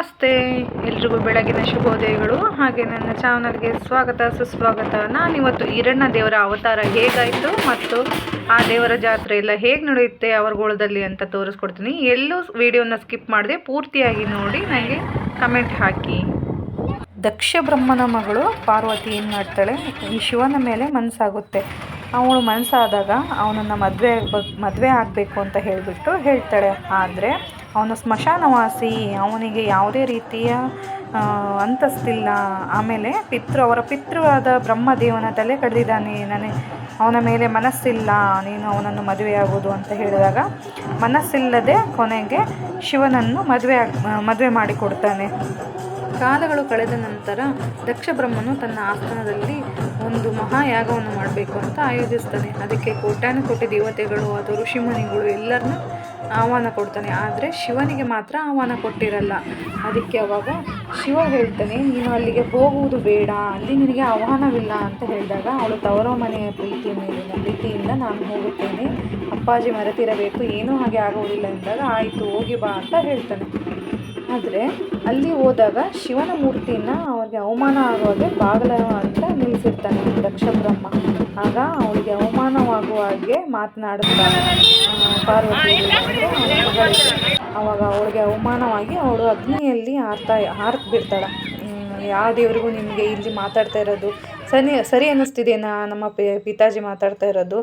ನಮಸ್ತೆ. ಎಲ್ರಿಗೂ ಬೆಳಗಿನ ಶುಭೋದಯಗಳು. ಹಾಗೆ ನನ್ನ ಚಾನಲ್ಗೆ ಸ್ವಾಗತ, ಸುಸ್ವಾಗತ. ನಾನಿವತ್ತು ಈರಣ್ಣ ದೇವರ ಅವತಾರ ಹೇಗಾಯಿತು ಮತ್ತು ಆ ದೇವರ ಜಾತ್ರೆ ಎಲ್ಲ ಹೇಗೆ ನಡೆಯುತ್ತೆ, ಅವರಗೋಳದಲ್ಲಿ ಅಂತ ತೋರಿಸ್ಕೊಡ್ತೀನಿ. ಎಲ್ಲೂ ವಿಡಿಯೋನ ಸ್ಕಿಪ್ ಮಾಡದೆ ಪೂರ್ತಿಯಾಗಿ ನೋಡಿ, ನನಗೆ ಕಮೆಂಟ್ ಹಾಕಿ. ದಕ್ಷ ಬ್ರಹ್ಮನ ಮಗಳು ಪಾರ್ವತಿ ಏನು ಮಾಡ್ತಾಳೆ? ಈ ಶಿವನ ಮೇಲೆ ಮನಸ್ಸಾಗುತ್ತೆ ಅವಳು ಮನಸ್ಸಾದಾಗ ಅವನನ್ನು ಮದುವೆ ಮದುವೆ ಆಗಬೇಕು ಅಂತ ಹೇಳಿಬಿಟ್ಟು ಹೇಳ್ತಾಳೆ. ಆದರೆ ಅವನು ಸ್ಮಶಾನವಾಸಿ, ಅವನಿಗೆ ಯಾವುದೇ ರೀತಿಯ ಅಂತಸ್ತಿಲ್ಲ. ಆಮೇಲೆ ಪಿತೃ, ಅವರ ಪಿತೃವಾದ ಬ್ರಹ್ಮದೇವನ ತಲೆ ಕಡಿದಿದ್ದಾನೆ. ನನಗೆ ಅವನ ಮೇಲೆ ಮನಸ್ಸಿಲ್ಲ, ನೀನು ಅವನನ್ನು ಮದುವೆಯಾಗೋದು ಅಂತ ಹೇಳಿದಾಗ ಮನಸ್ಸಿಲ್ಲದೆ ಕೊನೆಗೆ ಶಿವನನ್ನು ಮದುವೆ ಮದುವೆ ಮಾಡಿಕೊಡ್ತಾನೆ. ಕಾಲಗಳು ಕಳೆದ ನಂತರ ದಕ್ಷ ಬ್ರಹ್ಮನು ತನ್ನ ಆಸ್ಥಾನದಲ್ಲಿ ಒಂದು ಮಹಾಯಾಗವನ್ನು ಮಾಡಬೇಕು ಅಂತ ಆಯೋಜಿಸ್ತಾನೆ. ಅದಕ್ಕೆ ಕೋಟ್ಯಾನುಕೋಟಿ ದೇವತೆಗಳು ಅಥವಾ ಋಷಿಮುನಿಗಳು ಎಲ್ಲರನ್ನೂ ಆಹ್ವಾನ ಕೊಡ್ತಾನೆ. ಆದರೆ ಶಿವನಿಗೆ ಮಾತ್ರ ಆಹ್ವಾನ ಕೊಟ್ಟಿರಲ್ಲ. ಅದಕ್ಕೆ ಅವಾಗ ಶಿವ ಹೇಳ್ತಾನೆ, ನೀನು ಅಲ್ಲಿಗೆ ಹೋಗುವುದು ಬೇಡ. ಅಲ್ಲಿ ನಿನಗೆ ಆಹ್ವಾನವಿಲ್ಲ ಅಂತ ಹೇಳಿದಾಗ ಅವಳು ತವರೋ ಮನೆಯ ಪ್ರೀತಿ ಮೇಲಿನ ಪ್ರೀತಿಯಿಂದ, ನಾನು ಹೋಗುತ್ತೇನೆ. ಅಪ್ಪಾಜಿ ಮರೆತಿರಬೇಕು. ಏನೂ ಹಾಗೆ ಆಗುವುದಿಲ್ಲ ಎಂದಾಗ, ಆಯಿತು, ಹೋಗಿ ಬಾ ಅಂತ ಹೇಳ್ತಾನೆ. ಆದರೆ ಅಲ್ಲಿ ಹೋದಾಗ ಶಿವನ ಮೂರ್ತಿನ ಅವರಿಗೆ ಅವಮಾನ ಆಗೋದೇ ಬಾಗಲ ಅಂತ ನಿಲ್ಲಿಸಿರ್ತಾನೆ ದಕ್ಷ ಬ್ರಹ್ಮ ಆಗ ಅವಳಿಗೆ ಅವಮಾನವಾಗುವ ಹಾಗೆ ಮಾತನಾಡುತ್ತಾರೆ. ಅವಾಗ ಅವಳಿಗೆ ಅವಮಾನವಾಗಿ ಅವಳು ಅಗ್ನಿಯಲ್ಲಿ ಹಾರ್ತಾ ಹಾರ್ತ್ ಬಿಡ್ತಾಳೆ ಯಾವ ದೇವರಿಗೂ ನಿಮಗೆ ಇಲ್ಲಿ ಮಾತಾಡ್ತಾ ಇರೋದು ಸರಿ ಸರಿ ಅನ್ನಿಸ್ತಿದೆನಾ ನಮ್ಮ ಪಿತಾಜಿ ಮಾತಾಡ್ತಾ ಇರೋದು.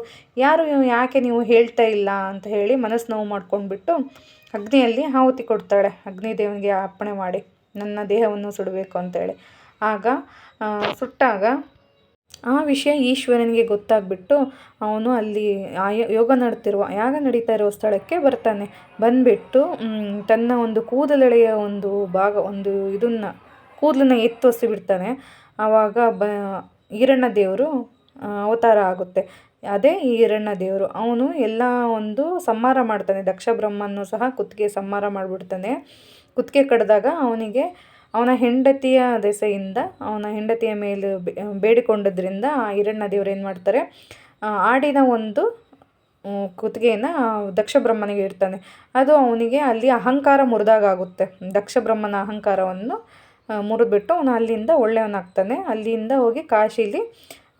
ಯಾರು ಯಾಕೆ ನೀವು ಹೇಳ್ತಾ ಇಲ್ಲ ಅಂತ ಹೇಳಿ ಮನಸ್ಸು ನೋವು ಮಾಡ್ಕೊಂಡ್ಬಿಟ್ಟು ಅಗ್ನಿಯಲ್ಲಿ ಆಹುತಿ ಕೊಡ್ತಾಳೆ. ಅಗ್ನಿದೇವನಿಗೆ ಅರ್ಪಣೆ ಮಾಡಿ, ನನ್ನ ದೇಹವನ್ನು ಸುಡಬೇಕು ಅಂತೇಳಿ ಆಗ ಸುಟ್ಟಾಗ ಆ ವಿಷಯ ಈಶ್ವರನಿಗೆ ಗೊತ್ತಾಗ್ಬಿಟ್ಟು ಅವನು ಅಲ್ಲಿ ಆ ಯೋಗ ನಡ್ತಿರುವ, ಯಾಗ ನಡೀತಾ ಇರೋ ಸ್ಥಳಕ್ಕೆ ಬರ್ತಾನೆ. ಬಂದ್ಬಿಟ್ಟು ತನ್ನ ಒಂದು ಕೂದಲೆಳೆಯ ಒಂದು ಭಾಗ, ಒಂದು ಇದನ್ನು, ಕೂದಲನ್ನ ಎತ್ತೊಸಿ ಬಿಡ್ತಾನೆ ಆವಾಗ ಬ, ಈರಣ್ಣ ದೇವರು ಅವತಾರ ಆಗುತ್ತೆ. ಅದೇ ಈರಣ್ಣ ದೇವರು. ಅವನು ಎಲ್ಲ ಒಂದು ಸಂಹಾರ ಮಾಡ್ತಾನೆ. ದಕ್ಷ ಬ್ರಹ್ಮನೂ ಸಹ ಕುತ್ತಿಗೆ ಸಂಹಾರ ಮಾಡಿಬಿಡ್ತಾನೆ. ಕುತ್ತಿಗೆ ಕಡ್ದಾಗ ಅವನಿಗೆ ಅವನ ಹೆಂಡತಿಯ ದೆಸೆಯಿಂದ, ಅವನ ಹೆಂಡತಿಯ ಮೇಲೆ ಬೇಡಿಕೊಂಡದ್ರಿಂದ ಆ ಹಿರಣ್ಣ ದೇವರು ಏನು ಮಾಡ್ತಾರೆ ಆಡಿನ ಒಂದು ಕುತ್ತಿಗೆಯನ್ನು ದಕ್ಷ ಬ್ರಹ್ಮನಿಗೆ ಇಡ್ತಾನೆ. ಅದು ಅವನಿಗೆ ಅಲ್ಲಿ ಅಹಂಕಾರ ಮುರಿದಾಗುತ್ತೆ ದಕ್ಷ ಬ್ರಹ್ಮನ ಅಹಂಕಾರವನ್ನು ಮುರಿದ್ಬಿಟ್ಟು ಅವನು ಅಲ್ಲಿಂದ ಒಳ್ಳೆಯವನಾಗ್ತಾನೆ. ಅಲ್ಲಿಂದ ಹೋಗಿ ಕಾಶಿಲಿ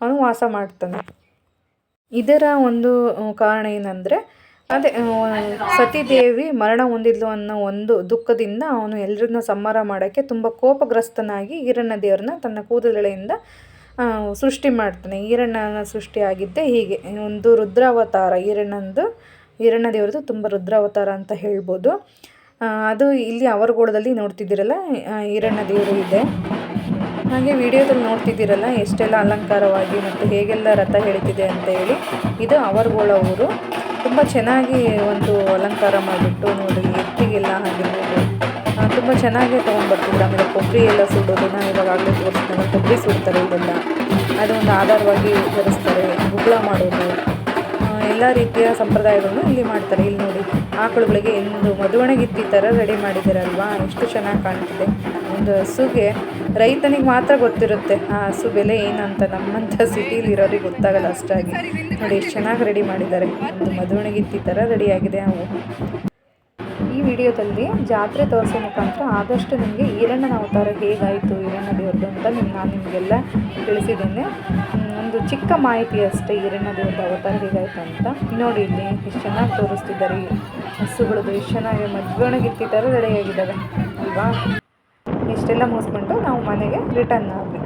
ಅವನು ವಾಸ ಮಾಡ್ತಾನೆ. ಇದರ ಒಂದು ಕಾರಣ ಏನಂದರೆ ಅದೇ ಸತೀದೇವಿ ಮರಣ ಹೊಂದಿದ್ಲು ಅನ್ನೋ ಒಂದು ದುಃಖದಿಂದ ಅವನು ಎಲ್ಲರನ್ನ ಸಂಹಾರ ಮಾಡೋಕ್ಕೆ ತುಂಬ ಕೋಪಗ್ರಸ್ತನಾಗಿ ಈರಣ್ಣ ದೇವ್ರನ್ನ ತನ್ನ ಕೂದಲೆಳೆಯಿಂದ ಸೃಷ್ಟಿ ಮಾಡ್ತಾನೆ. ಈರಣ್ಣನ ಸೃಷ್ಟಿಯಾಗಿದ್ದೆ ಹೀಗೆ. ಒಂದು ರುದ್ರಾವತಾರ, ಈರಣ್ಣಂದು, ಈರಣ್ಣ ದೇವ್ರದ್ದು ತುಂಬ ರುದ್ರಾವತಾರ ಅಂತ ಹೇಳ್ಬೋದು. ಅದು ಇಲ್ಲಿ ಅವರಗೋಳದಲ್ಲಿ ನೋಡ್ತಿದ್ದೀರಲ್ಲ ಈರಣ್ಣ ದೇವರು ಇದೆ. ಹಾಗೆ ವಿಡಿಯೋದಲ್ಲಿ ನೋಡ್ತಿದ್ದೀರಲ್ಲ, ಎಷ್ಟೆಲ್ಲ ಅಲಂಕಾರವಾಗಿ ಮತ್ತು ಹೇಗೆಲ್ಲ ರಥ ಹೇಳ್ತಿದೆ ಅಂತ ಹೇಳಿ. ಇದು ಅವರಗೋಳ ಊರು. ತುಂಬ ಚೆನ್ನಾಗಿ ಒಂದು ಅಲಂಕಾರ ಮಾಡಿಬಿಟ್ಟು ನೋಡಿ, ಎತ್ತಿಗೆಲ್ಲ ಆಗಿರ್ಬೋದು ತುಂಬ ಚೆನ್ನಾಗೇ ತೊಗೊಂಡ್ಬರ್ತಿದ್ರು. ಆಮೇಲೆ ಕೊಬ್ಬರಿ ಎಲ್ಲ ಸುಡೋದನ್ನ ಇವಾಗಲೇ ತೋರಿಸ್ತಾರೆ ಕೊಬ್ಬರಿ ಸುಡ್ತಾರೆ ಇದೆಲ್ಲ. ಅದೊಂದು ಆಧಾರವಾಗಿ ಧರಿಸ್ತಾರೆ. ಗುಗ್ಳ ಮಾಡೋದು. ಎಲ್ಲ ರೀತಿಯ ಸಂಪ್ರದಾಯಗಳನ್ನು ಇಲ್ಲಿ ಮಾಡ್ತಾರೆ. ಇಲ್ಲಿ ನೋಡಿ, ಆಕಳುಗಳಿಗೆ ಒಂದು ಮದುವಣಗಿತ್ತಿ ಥರ ರೆಡಿ ಮಾಡಿದ್ದಾರಲ್ವಾ? ಎಷ್ಟು ಚೆನ್ನಾಗಿ ಕಾಣ್ತಿದೆ. ಒಂದು ಹಸುಗೆ ರೈತನಿಗೆ ಮಾತ್ರ ಗೊತ್ತಿರುತ್ತೆ, ಆ ಹಸು ಬೆಲೆ ಏನಂತ. ನಮ್ಮಂಥ ಸಿಟೀಲಿ ಇರೋರಿಗೆ ಗೊತ್ತಾಗಲ್ಲ ಅಷ್ಟಾಗಿ. ನೋಡಿ ಎಷ್ಟು ಚೆನ್ನಾಗಿ ರೆಡಿ ಮಾಡಿದ್ದಾರೆ. ಒಂದು ಮದುವಣಗಿತ್ತಿ ಥರ ರೆಡಿಯಾಗಿದೆ ಅವು. ಈ ವಿಡಿಯೋದಲ್ಲಿ ಜಾತ್ರೆ ತೋರಿಸೋ ಮುಖಾಂತರ ಆದಷ್ಟು ನಿಮಗೆ ಈರಣ್ಣನ ಅವತಾರ ಹೇಗಾಯಿತು, ಈರಣ್ಣ ದೇವ್ರದ್ದು ಅಂತ ನಿಮ್ಮ ನಾನು ನಿಮಗೆಲ್ಲ ತಿಳಿಸಿದ್ದೇನೆ. ಒಂದು ಚಿಕ್ಕ ಮಾಹಿತಿ ಅಷ್ಟೇ, ಈರಣ್ಣ ದೇವ್ರದ್ದು ಅವತಾರ ಹೇಗಾಯಿತು ಅಂತ. ನೋಡಿ, ಇಲ್ಲಿ ಎಷ್ಟು ಚೆನ್ನಾಗಿ ತೋರಿಸ್ತಿದ್ದಾರೆ. ಹಸುಗಳದ್ದು ಎಷ್ಟು ಚೆನ್ನಾಗಿ ಮದ್ವೆಣಗಿತ್ತಿ ಥರ ರೆಡಿಯಾಗಿದ್ದಾವೆ ಅಲ್ವಾ ಇಷ್ಟೆಲ್ಲ ಮುಗಿಸ್ಕೊಂಡು ನಾವು ಮನೆಗೆ ರಿಟರ್ನ್ ಆದ್ವಿ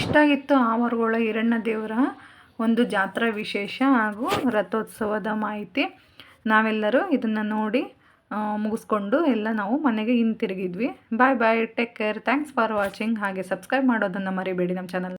ಇಷ್ಟಾಗಿತ್ತು ಆವರಗೊಳ ಹಿರಣ್ಣ ದೇವರ ಒಂದು ಜಾತ್ರಾ ವಿಶೇಷ ಹಾಗೂ ರಥೋತ್ಸವದ ಮಾಹಿತಿ. ನಾವೆಲ್ಲರೂ ಇದನ್ನು ನೋಡಿ ಮುಗಿಸ್ಕೊಂಡು ಎಲ್ಲ ನಾವು ಮನೆಗೆ ಹಿಂತಿರುಗಿದ್ವಿ. Bye bye take care thanks for watching ಹಾಗೆ ಸಬ್ಸ್ಕ್ರೈಬ್ ಮಾಡೋದನ್ನು ಮರಿಬೇಡಿ ನಮ್ಮ ಚಾನಲ್